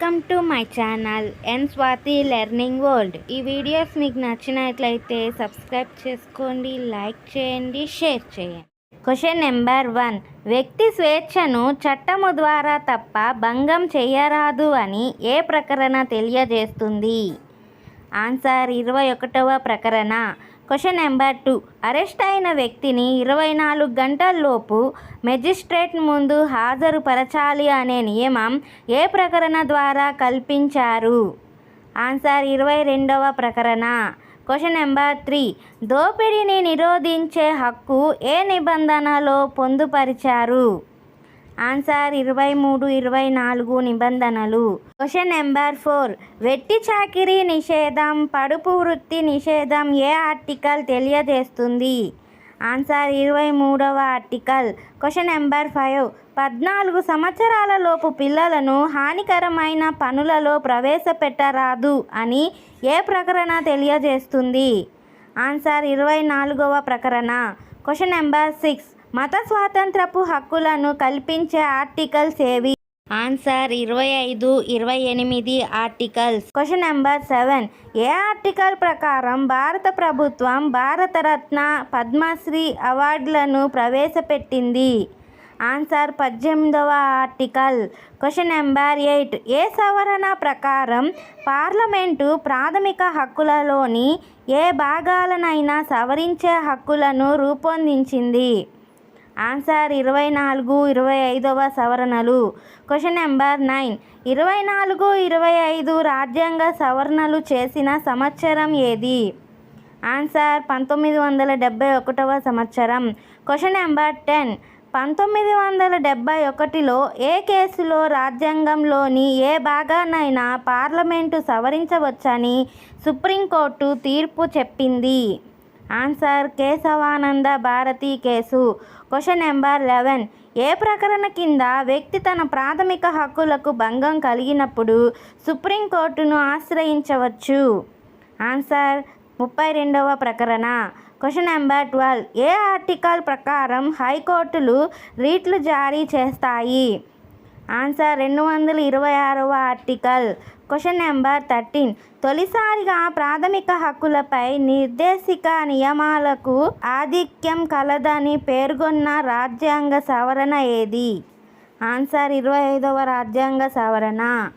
Welcome to my channel N Swathi learning world ఈ videos మీకు నచ్చినట్లయితే సబ్స్క్రైబ్ చేసుకోండి లైక్ చేయండి షేర్ చేయండి. క్వశ్చన్ నెంబర్ వన్ వ్యక్తి స్వేచ్ఛను చట్టము ద్వారా తప్ప భంగం చేయరాదు అని ఏ ప్రకరణ తెలియజేస్తుంది? ఆన్సర్ ఇరవై ఒకటవ ప్రకరణ. Question number two. అరెస్ట్ అయిన వ్యక్తిని ఇరవై నాలుగు గంటల్లోపు మెజిస్ట్రేట్ ముందు హాజరుపరచాలి అనే నియమం ఏ ప్రకరణ ద్వారా కల్పించారు? ఆన్సర్ ఇరవై రెండవ ప్రకరణ. Question number three. దోపిడీని నిరోధించే హక్కు ఏ నిబంధనలో పొందుపరిచారు? ఆన్సర్ ఇరవై మూడు ఇరవై నాలుగు నిబంధనలు. క్వశ్చన్ నెంబర్ ఫోర్ వెట్టి చాకిరీ నిషేధం పడుపు వృత్తి నిషేధం ఏ ఆర్టికల్ తెలియజేస్తుంది? ఆన్సర్ ఇరవై మూడవ ఆర్టికల్. క్వశ్చన్ నెంబర్ ఫైవ్ పద్నాలుగు సంవత్సరాల లోపు పిల్లలను హానికరమైన పనులలో ప్రవేశపెట్టరాదు అని ఏ ప్రకరణ తెలియజేస్తుంది? ఆన్సర్ ఇరవై నాలుగవ ప్రకరణ. క్వశ్చన్ నెంబర్ సిక్స్ మత స్వాతంత్రపు హక్కులను కల్పించే ఆర్టికల్స్ ఏవి? ఆన్సర్ ఇరవై ఐదు ఇరవై ఎనిమిది ఆర్టికల్స్. Question number seven. ఏ ఆర్టికల్ ప్రకారం భారత ప్రభుత్వం భారతరత్న పద్మశ్రీ అవార్డులను ప్రవేశపెట్టింది? ఆన్సర్ పద్దెనిమిదవ ఆర్టికల్. Question number eight. ఏ సవరణ ప్రకారం పార్లమెంటు ప్రాథమిక హక్కులలోని ఏ భాగాలనైనా సవరించే హక్కులను రూపొందించింది? ఆన్సర్ ఇరవై నాలుగు ఇరవై ఐదవ సవరణలు. క్వశ్చన్ నెంబర్ నైన్ ఇరవై నాలుగు ఇరవై ఐదు రాజ్యాంగ సవరణలు చేసిన సంవత్సరం ఏది? ఆన్సర్ పంతొమ్మిది వందల డెబ్బై ఒకటవ సంవత్సరం. క్వశ్చన్ నెంబర్ టెన్ పంతొమ్మిది వందల డెబ్బై ఒకటిలో ఏ కేసులో రాజ్యాంగంలోని ఏ భాగానైనా పార్లమెంటు సవరించవచ్చని సుప్రీంకోర్టు తీర్పు చెప్పింది? Answer Kesavananda Bharati case. Question number eleven ఏ ప్రకరణ కింద వ్యక్తి తన ప్రాథమిక హక్కులకు భంగం కలిగినప్పుడు సుప్రీంకోర్టును ఆశ్రయించవచ్చు? ఆన్సర్ ముప్పై రెండవ ప్రకరణ. క్వశ్చన్ నెంబర్ ట్వెల్వ్ ఏ ఆర్టికల్ ప్రకారం హైకోర్టులు రీట్లు జారీ చేస్తాయి? ఆన్సర్ రెండు వందల ఇరవై ఆరవ ఆర్టికల్. Question number thirteen. తొలిసారిగా ప్రాథమిక హక్కులపై నిర్దేశిక నియమాలకు ఆధిక్యం కలదని పేర్కొన్న రాజ్యాంగ సవరణ ఏది? ఆన్సర్ ఇరవై ఐదవ రాజ్యాంగ సవరణ.